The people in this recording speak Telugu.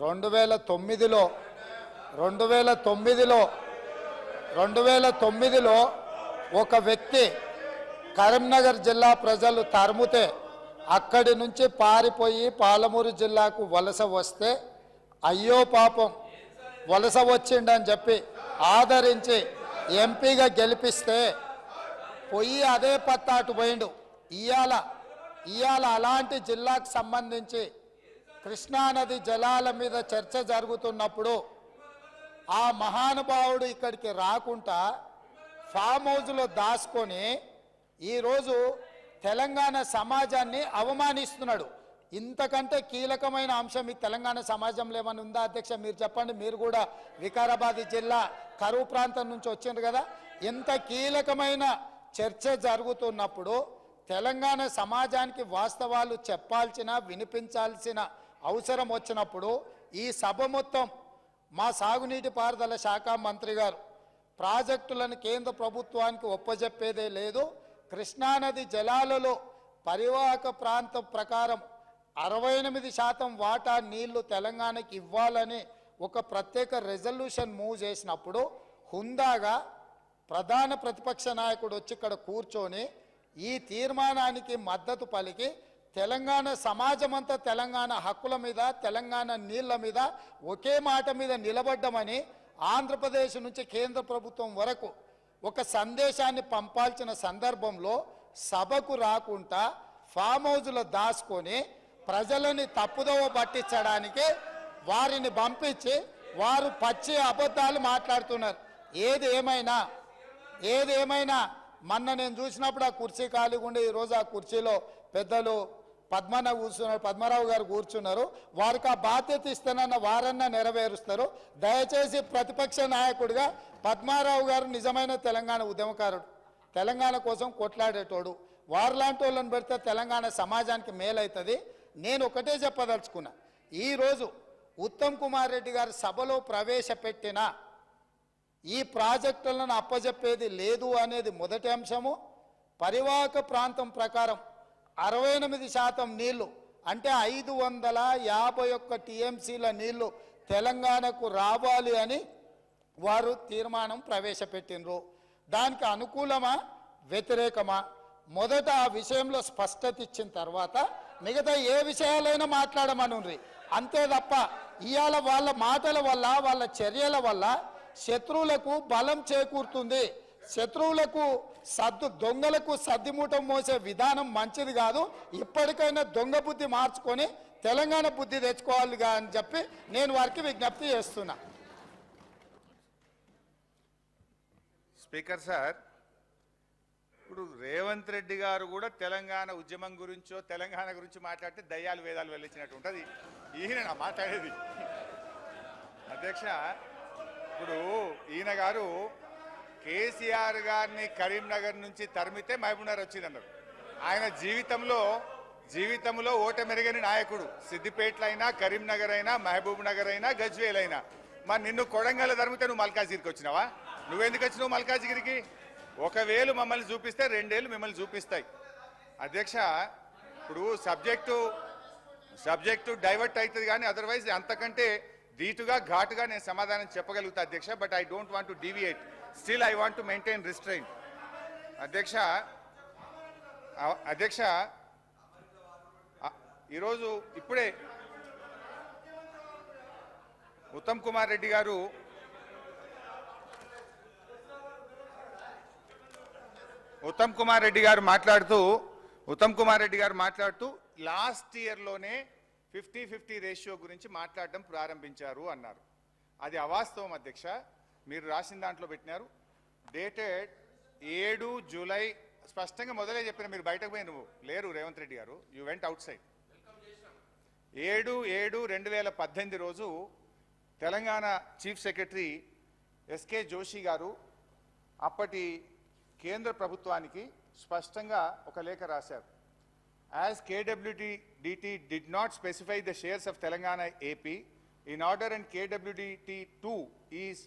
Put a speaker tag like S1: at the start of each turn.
S1: రెండు వేల తొమ్మిదిలో రెండు వేల తొమ్మిదిలో రెండు వేల తొమ్మిదిలో ఒక వ్యక్తి కరీంనగర్ జిల్లా ప్రజలు తరుముతే అక్కడి నుంచి పారిపోయి పాలమూరు జిల్లాకు వలస వస్తే అయ్యో పాపం వలస వచ్చిండని చెప్పి ఆదరించి ఎంపీగా గెలిపిస్తే పొయ్యి అదే పత్తాటు పోయిండు. ఇవాళ ఇవాళ అలాంటి జిల్లాకు సంబంధించి కృష్ణానది జలాల మీద చర్చ జరుగుతున్నప్పుడు ఆ మహానుభావుడు ఇక్కడికి రాకుండా ఫామ్ హౌస్లో దాచుకొని ఈరోజు తెలంగాణ సమాజాన్ని అవమానిస్తున్నాడు. ఇంతకంటే కీలకమైన అంశం ఈ తెలంగాణ సమాజంలో ఏమైనా ఉందా అధ్యక్ష? మీరు చెప్పండి. మీరు కూడా వికారాబాద్ జిల్లా కరువు ప్రాంతం నుంచి వచ్చిండ్రు కదా. ఇంత కీలకమైన చర్చ జరుగుతున్నప్పుడు తెలంగాణ సమాజానికి వాస్తవాలు చెప్పాల్సిన వినిపించాల్సిన అవసరం వచ్చినప్పుడు ఈ సభ మొత్తం మా సాగునీటి పారుదల శాఖ మంత్రి గారు ప్రాజెక్టులను కేంద్ర ప్రభుత్వానికి ఒప్పజెప్పేదే లేదు. కృష్ణానది జలాలలో పరివాహక ప్రాంతం ప్రకారం అరవై ఎనిమిది శాతం వాటా నీళ్ళు తెలంగాణకి ఇవ్వాలని ఒక ప్రత్యేక రెజల్యూషన్ మూవ్ చేసినప్పుడు హుందాగా ప్రధాన ప్రతిపక్ష నాయకుడు వచ్చి ఇక్కడ కూర్చొని ఈ తీర్మానానికి మద్దతు పలికి తెలంగాణ సమాజమంతా తెలంగాణ హక్కుల మీద తెలంగాణ నీళ్ళ మీద ఒకే మాట మీద నిలబడ్డమని ఆంధ్రప్రదేశ్ నుంచి కేంద్ర ప్రభుత్వం వరకు ఒక సందేశాన్ని పంపాల్సిన సందర్భంలో సభకు రాకుండా ఫామ్ హౌజ్లో దాచుకొని ప్రజలని తప్పుదోవ పట్టించడానికి వారిని పంపించి వారు పచ్చి అబద్ధాలు మాట్లాడుతున్నారు. ఏది ఏమైనా ఏది ఏమైనా మొన్న నేను చూసినప్పుడు ఆ కుర్చీ ఖాళీగా ఉండే ఈరోజు ఆ కుర్చీలో పెద్దలు పద్మన్న కూర్చున్నారు పద్మరావు గారు కూర్చున్నారు. వారికి ఆ బాధ్యత ఇస్తానన్న వారన్నా నెరవేరుస్తారు. దయచేసి ప్రతిపక్ష నాయకుడిగా పద్మారావు గారు నిజమైన తెలంగాణ ఉద్యమకారుడు. తెలంగాణ కోసం కొట్లాడేటోడు. వారిలాంటి వాళ్ళని పెడితే తెలంగాణ సమాజానికి మేలవుతుంది నేను ఒకటే చెప్పదలుచుకున్నా. ఈరోజు ఉత్తమ్ కుమార్ రెడ్డి గారు సభలో ప్రవేశపెట్టిన ఈ ప్రాజెక్టులను అప్పజెప్పేది లేదు అనేది మొదటి అంశము. పరివాహక ప్రాంతం ప్రకారం అరవై ఎనిమిది శాతం నీళ్ళు అంటే ఐదు వందల యాభై ఒక్క టీఎంసీల నీళ్ళు తెలంగాణకు రావాలి అని వారు తీర్మానం ప్రవేశపెట్టినరు దానికి అనుకూలమా? వ్యతిరేకమా? మొదట ఆ విషయంలో స్పష్టత ఇచ్చిన తర్వాత మిగతా ఏ విషయాలైనా మాట్లాడమనుండ్రి. అంతే తప్ప ఇవాళ వాళ్ళ మాటల వల్ల వాళ్ళ చర్యల వల్ల శత్రువులకు బలం చేకూరుతుంది. శత్రువులకు సద్దు దొంగలకు సద్దిమూటం మోసే విధానం మంచిది కాదు. ఇప్పటికైనా దొంగ బుద్ధి మార్చుకొని తెలంగాణ బుద్ధి తెచ్చుకోవాలిగా అని చెప్పి నేను వారికి విజ్ఞప్తి చేస్తున్నా.
S2: స్పీకర్ సార్ ఇప్పుడు రేవంత్ రెడ్డి గారు కూడా తెలంగాణ ఉద్యమం గురించో తెలంగాణ గురించి మాట్లాడితే దయ్యాలు వేదాలు వెళ్ళించినట్టు ఉంటుంది. ఈయన మాట్లాడేది అధ్యక్ష ఇప్పుడు ఈయన గారు కేసీఆర్ గారిని కరీంనగర్ నుంచి తరిమితే మహబూబ్నగర్ వచ్చిందన్నారు. ఆయన జీవితంలో జీవితంలో ఓటమెరగని నాయకుడు. సిద్దిపేటలో అయినా కరీంనగర్ అయినా మహబూబ్ నగర్ అయినా గజ్వేల్ అయినా మరి నిన్ను కొడంగల్ తరిమితే నువ్వు మల్కాజిగిరికి వచ్చినావా? నువ్వెందుకు వచ్చినావు మల్కాజిగిరికి? ఒకవేళ మమ్మల్ని చూపిస్తే రెండేళ్ళు మిమ్మల్ని చూపిస్తాయి. అధ్యక్ష ఇప్పుడు సబ్జెక్టు సబ్జెక్టు డైవర్ట్ అవుతుంది కానీ అదర్వైజ్ అంతకంటే ధీటుగా ఘాటుగా నేను సమాధానం చెప్పగలుగుతా అధ్యక్ష but I don't want to deviate. Still I want to maintain restrain అధ్యక్ష అధ్యక్ష ఈరోజు ఇప్పుడే ఉత్తమ్ కుమార్ రెడ్డి గారు ఉత్తమ్ కుమార్ రెడ్డి గారు మాట్లాడుతూ ఉత్తమ్ కుమార్ రెడ్డి గారు మాట్లాడుతూ లాస్ట్ ఇయర్లోనే ఫిఫ్టీ ఫిఫ్టీ రేషియో గురించి మాట్లాడడం ప్రారంభించారు అన్నారు. అది అవాస్తవం అధ్యక్ష. మీరు రాసిన దాంట్లో పెట్టినారు. డేటెడ్ ఏడు జూలై స్పష్టంగా మొదలే చెప్పిన మీరు బయటకు పోయి నువ్వు లేరు రేవంత్ రెడ్డి గారు. యూ వెంట్ అవుట్ సైడ్ ఏడు ఏడు రెండు వేల పద్దెనిమిది రోజు Telangana chief secretary SK Joshi గారు అప్పటి కేంద్ర ప్రభుత్వానికి స్పష్టంగా ఒక లేఖ రాశారు. As KWDT did not specify the shares of Telangana AP, in order and KWDT 2 is